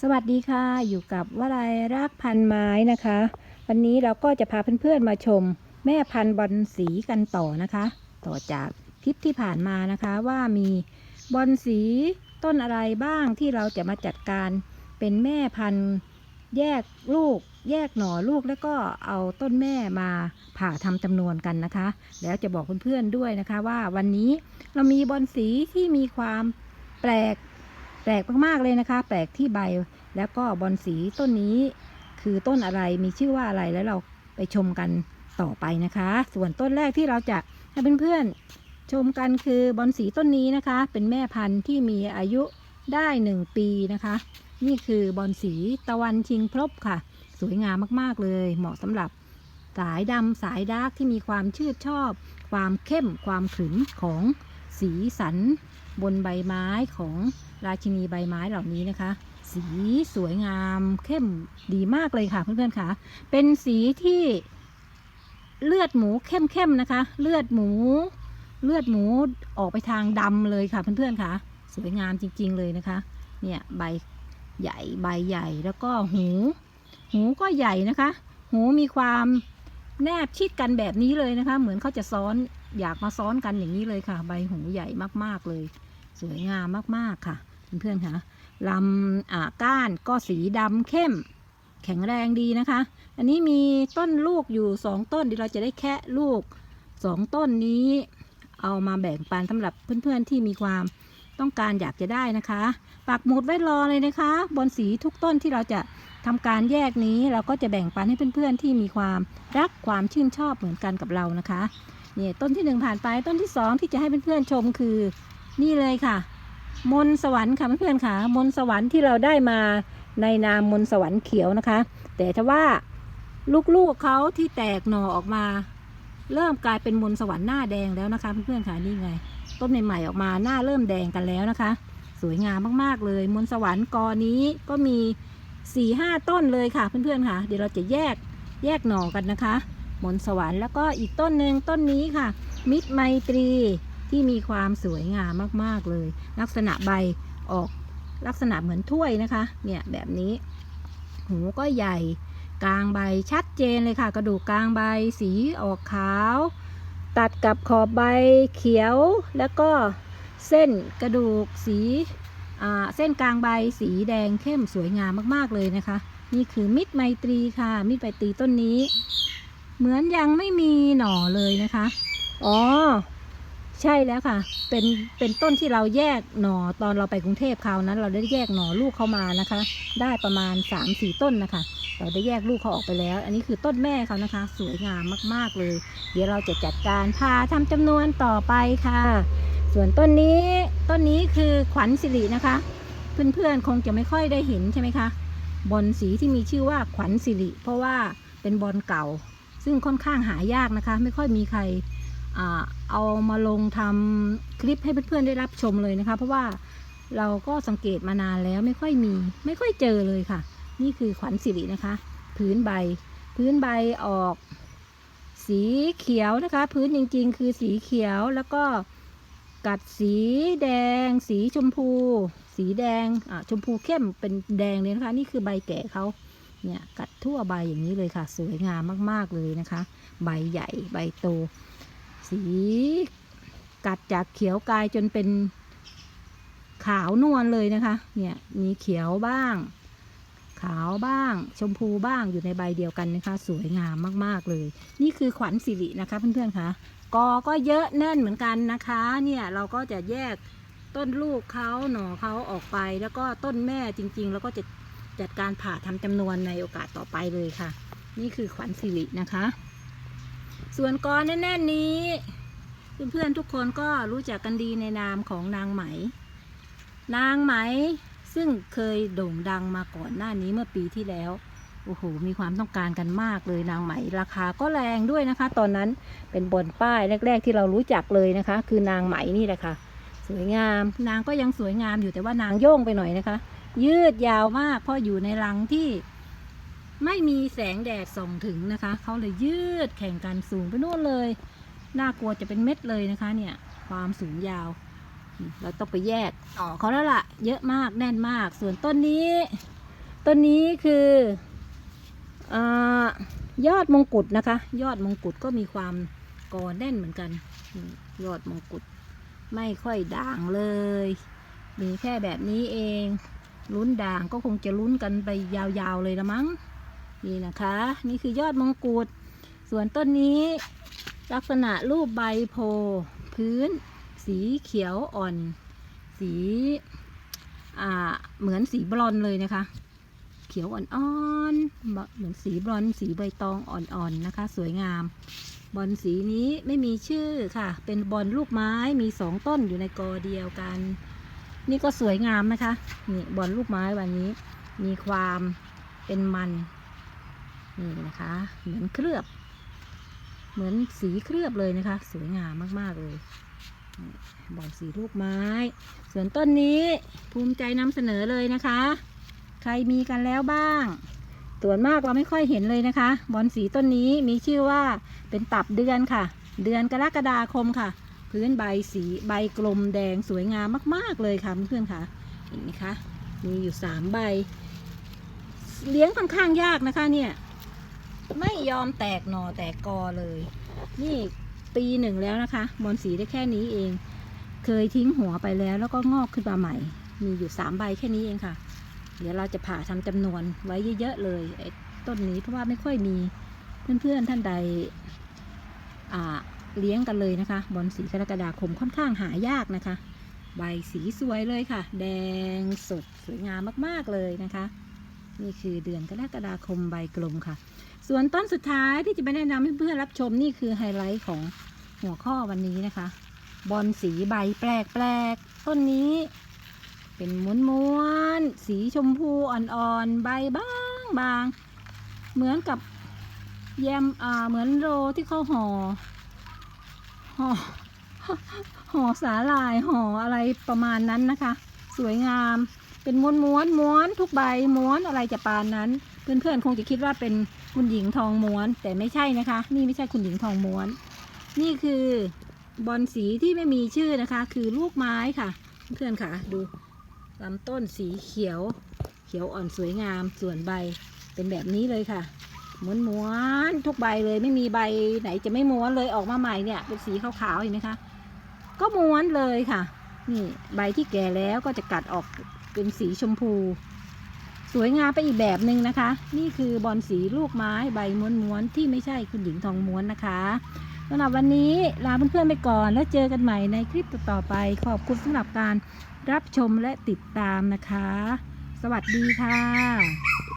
สวัสดีค่ะ อยู่กับวลัยรักพันไม้นะคะ วันนี้เราก็จะพาเพื่อนๆมาชม แม่พันธุ์บอลสีกันต่อนะคะ ต่อจากคลิปที่ผ่านมานะคะว่ามีบอลสีต้นอะไรบ้างที่เราจะมาจัดการเป็นแม่พันธุ์แยกลูก แยกหน่อลูกแล้วก็เอาต้นแม่มาผ่าทำจำนวนกันนะคะ แล้วจะบอกเพื่อนๆด้วยนะคะว่าวันนี้เรามีบอลสีที่มีความแปลก แปลกมากๆเลยนะคะ แปลกที่ใบแล้วก็บอนสีต้นนี้ คือต้นอะไรมีชื่อว่าอะไรแล้วเราไปชมกันต่อไปนะคะ ส่วนต้นแรกที่เราจะให้เพื่อนๆชมกันคือบอนสีต้นนี้นะคะ เป็นแม่พันธุ์ที่มีอายุได้ 1 ปีนะคะ นี่คือบอนสีตะวันชิงพรบค่ะ สวยงามมากๆเลย เหมาะสำหรับสายดำสายดาร์กที่มีความชืดชอบ ความเข้มความขรึมของสีสัน บนใบไม้ของราชินีใบไม้เหล่านี้นะคะ สีสวยงามเข้มดีมากเลยค่ะเพื่อนๆค่ะ เป็นสีที่เลือดหมูเข้มๆนะคะ เลือดหมู เลือดหมูออกไปทางดำเลยค่ะเพื่อนๆค่ะ สวยงามจริง ๆเลยนะคะ เนี่ยใบใหญ่ใบใหญ่แล้วก็หู หูก็ใหญ่นะคะ หูมีความแนบชิดกันแบบนี้เลยนะคะ เหมือนเขาจะซ้อนอยากมาซ้อนกันอย่างนี้เลยค่ะ ใบหูใหญ่มากๆเลย สวยงามมาก ๆ ค่ะ เพื่อนๆค่ะลำอ่าก้านก็สีดำเข้ม แข็งแรงดีนะคะ อันนี้มีต้นลูกอยู่สองต้นเดี๋ยวเราจะได้แคะลูกสองต้นนี้ เอามาแบ่งปันสำหรับเพื่อนๆที่มีความต้องการอยากจะได้นะคะปักหมุดไว้รอเลยนะคะ บนสีทุกต้นที่เราจะทำการแยกนี้เราก็จะแบ่งปันให้เพื่อนๆที่มีความรักความชื่นชอบเหมือนกันกับเรานะคะเนี่ยต้นที่หนึ่งผ่านไปต้นที่สองที่จะให้เพื่อนๆชมคือ นี่เลยค่ะ มนต์สวรรค์ค่ะเพื่อนๆค่ะ มนต์สวรรค์ที่เราได้มาในนามมนต์สวรรค์เขียวนะคะ แต่ถ้าว่าลูกๆเขาที่แตกหน่อออกมา เริ่มกลายเป็นมนต์สวรรค์หน้าแดงแล้วนะคะเพื่อนๆค่ะนี่ไง ต้นใหม่ๆออกมาหน้าเริ่มแดงกันแล้วนะคะ สวยงามมากๆเลย มนต์สวรรค์กอนี้ก็มี4ี่ห้าต้นเลยค่ะเพื่อนๆค่ะ เดี๋ยวเราจะแยกแยกหน่อกันนะคะ มนต์สวรรค์แล้วก็อีกต้นหนึ่งต้นนี้ค่ะ มิตรไมตรี ที่มีความสวยงามมากๆเลย ลักษณะใบออกลักษณะเหมือนถ้วยนะคะ เนี่ยแบบนี้ หูก็ใหญ่ กลางใบชัดเจนเลยค่ะ กระดูกกลางใบสีออกขาว ตัดกับขอบใบเขียว แล้วก็เส้นกระดูกสีเส้นกลางใบสีแดงเข้มสวยงามมากๆเลยนะคะ นี่คือมิตรไมตรีค่ะ มิตรไมตรีต้นนี้ เหมือนยังไม่มีหน่อเลยนะคะ อ๋อ ใช่แล้วค่ะ เป็น เป็นต้นที่เราแยกหน่อตอนเราไปกรุงเทพคราวนั้น เราได้แยกหน่อลูกเขามานะคะ ได้ประมาณ3าสี่ต้นนะคะ เราได้แยกลูกเขาออกไปแล้ว อันนี้คือต้นแม่เขานะคะ สวยงามมากๆเลย เดี๋ยวเราจะจัดการพาทำจำนวนต่อไปค่ะ ส่วนต้นนี้ ต้นนี้คือขวัญสิรินะคะ เพื่อนๆคงจะไม่ค่อยได้เห็นใช่ไหมคะ บอลสีที่มีชื่อว่าขวัญสิริ เพราะว่าเป็นบอลเก่า ซึ่งค่อนข้างหายากนะคะ ไม่ค่อยมีใคร เอามาลงทำคลิปให้เพื่อนๆได้รับชมเลยนะคะ เพราะว่าเราก็สังเกตมานานแล้วไม่ค่อยมี ไม่ค่อยเจอเลยค่ะ นี่คือขวัญสิรินะคะ พื้นใบ พื้นใบออก สีเขียวนะคะ พื้นจริงๆ คือสีเขียวแล้วก็กัดสีแดง สีชมพู สีแดงอ่าชมพูเข้มเป็นแดงเลยนะคะ นี่คือใบแก่เขาเนี่ยกัดทั่วใบอย่างนี้เลยค่ะ สวยงามมากๆเลยนะคะ ใบใหญ่ใบโต สีกัดจากเขียวกลายจนเป็นขาวนวลเลยนะคะ เนี่ยมีเขียวบ้าง ขาวบ้าง ชมพูบ้างอยู่ในใบเดียวกันนะคะ สวยงามมากๆเลย นี่คือขวัญสิรินะคะเพื่อนๆคะกอก็เยอะแน่นเหมือนกันนะคะ เนี่ยเราก็จะแยกต้นลูกเขาหน่อเขาออกไป แล้วก็ต้นแม่จริง ๆ แล้วก็จะจัดการผ่าทำจำนวนในโอกาสต่อไปเลยค่ะ นี่คือขวัญสิรินะคะ ส่วนกอแน่นๆนี้ เพื่อนๆทุกคนก็รู้จักกันดีในนามของนางไหม นางไหมซึ่งเคยโด่งดังมาก่อนหน้านี้เมื่อปีที่แล้วโอ้โห มีความต้องการกันมากเลยนางไหม ราคาก็แรงด้วยนะคะ ตอนนั้นเป็นบนป้ายแรก ๆ ที่เรารู้จักเลยนะคะ คือนางไหมนี่แหละค่ะ สวยงาม นางก็ยังสวยงามอยู่แต่ว่านางโย่งไปหน่อยนะคะ ยืดยาวมากเพราะอยู่ในรังที่ ไม่มีแสงแดดส่องถึงนะคะ เขาเลยยืดแข่งกันสูงไปนู่นเลย น่ากลัวจะเป็นเม็ดเลยนะคะเนี่ย ความสูงยาว เราต้องไปแยกอ๋อเขาแล้วล่ะ เยอะมากแน่นมาก ส่วนต้นนี้ ต้นนี้คืออยอดมงกุฎนะคะ ยอดมงกุฎก็มีความกอแน่นเหมือนกัน ยอดมงกุฎไม่ค่อยด่างเลย มีแค่แบบนี้เอง ลุ้นด่างก็คงจะลุ้นกันไปยาวๆเลยละมั้ง นี่นะคะ นี่คือยอดมงกุฎส่วนต้นนี้ ลักษณะรูปใบโพพื้น สีเขียวอ่อน สีอ่าเหมือนสีบรอนเลยนะคะ เขียวอ่อนๆเหมือนสีบรอนสีใบตองอ่อนๆนะคะ สวยงาม บอลสีนี้ไม่มีชื่อค่ะ เป็นบอลลูกไม้มีสองต้นอยู่ในกอเดียวกัน นี่ก็สวยงามนะคะนี่บอลลูกไม้วันนี้ มีความเป็นมัน นี่นะคะ เหมือนเคลือบ เหมือนสีเคลือบเลยนะคะ สวยงามมากๆเลยบอลสีลูกไม้ ส่วนต้นนี้ภูมิใจนำเสนอเลยนะคะ ใครมีกันแล้วบ้างส่วนมากเราไม่ค่อยเห็นเลยนะคะ บอลสีต้นนี้มีชื่อว่าเป็นตับเดือนค่ะ เดือนกรกฎาคมค่ะ พื้นใบสีใบกลมแดงสวยงามมาก ๆ เลยค่ะเพื่อนๆค่ะ เห็นไหมคะ มีอยู่สามใบ เลี้ยงค่อนข้างยากนะคะเนี่ย ไม่ยอมแตกหน่อแตกกอเลย นี่ปีหนึ่งแล้วนะคะบอลสีได้แค่นี้เอง เคยทิ้งหัวไปแล้ว แล้วก็งอกขึ้นมาใหม่ มีอยู่สามใบแค่นี้เองค่ะ เดี๋ยวเราจะผ่าทำจำนวนไว้เยอะๆเลยไอ้ต้นนี้เพราะว่าไม่ค่อยมีเพื่อนๆท่านใดเลี้ยงกันเลยนะคะ บอลสีกรกฎาคมค่อนข้างหายากนะคะ ใบสีสวยเลยค่ะ แดงสดสวยงามมากๆเลยนะคะ นี่คือเดือนกรกฎาคมใบกลมค่ะ ส่วนต้นสุดท้ายที่จะไปแนะนำให้เพื่อนรับชมนี่คือไฮไลท์ของหัวข้อวันนี้นะคะ บอลสีใบแปลกๆต้นนี้ เป็นม้วนม้วนๆสีชมพูอ่อนๆ ใบบางบางๆเหมือนกับแยมอ่าเหมือนโรที่เขาห่อห่อห่อสาหร่ายห่ออะไรประมาณนั้นนะคะ สวยงาม เป็นม้วนม้วนม้วนทุกใบม้วนอะไรจะปานนั้น เพื่อนๆคงจะคิดว่าเป็นคุณหญิงทองม้วน แต่ไม่ใช่นะคะ นี่ไม่ใช่คุณหญิงทองม้วน นี่คือบอลสีที่ไม่มีชื่อนะคะ คือลูกไม้ค่ะ เพื่อนๆค่ะ ดูลำต้นสีเขียว เขียวอ่อนสวยงาม ส่วนใบเป็นแบบนี้เลยค่ะม้วนม้วนทุกใบเลยไม่มีใบไหนจะไม่ม้วนเลยออกมาใหม่เนี่ย เป็นสีขาวๆเห็นไหมคะ ก็ม้วนเลยค่ะ นี่ใบที่แก่แล้วก็จะกัดออก เป็นสีชมพู สวยงามไปอีกแบบหนึ่งนะคะ นี่คือบอลสีลูกไม้ใบม้วนๆที่ไม่ใช่คุณหญิงทองม้วนนะคะสำหรับวันนี้ลาเพื่อนๆไปก่อนแล้วเจอกันใหม่ในคลิปต่อๆไป ขอบคุณสำหรับการรับชมและติดตามนะคะ สวัสดีค่ะ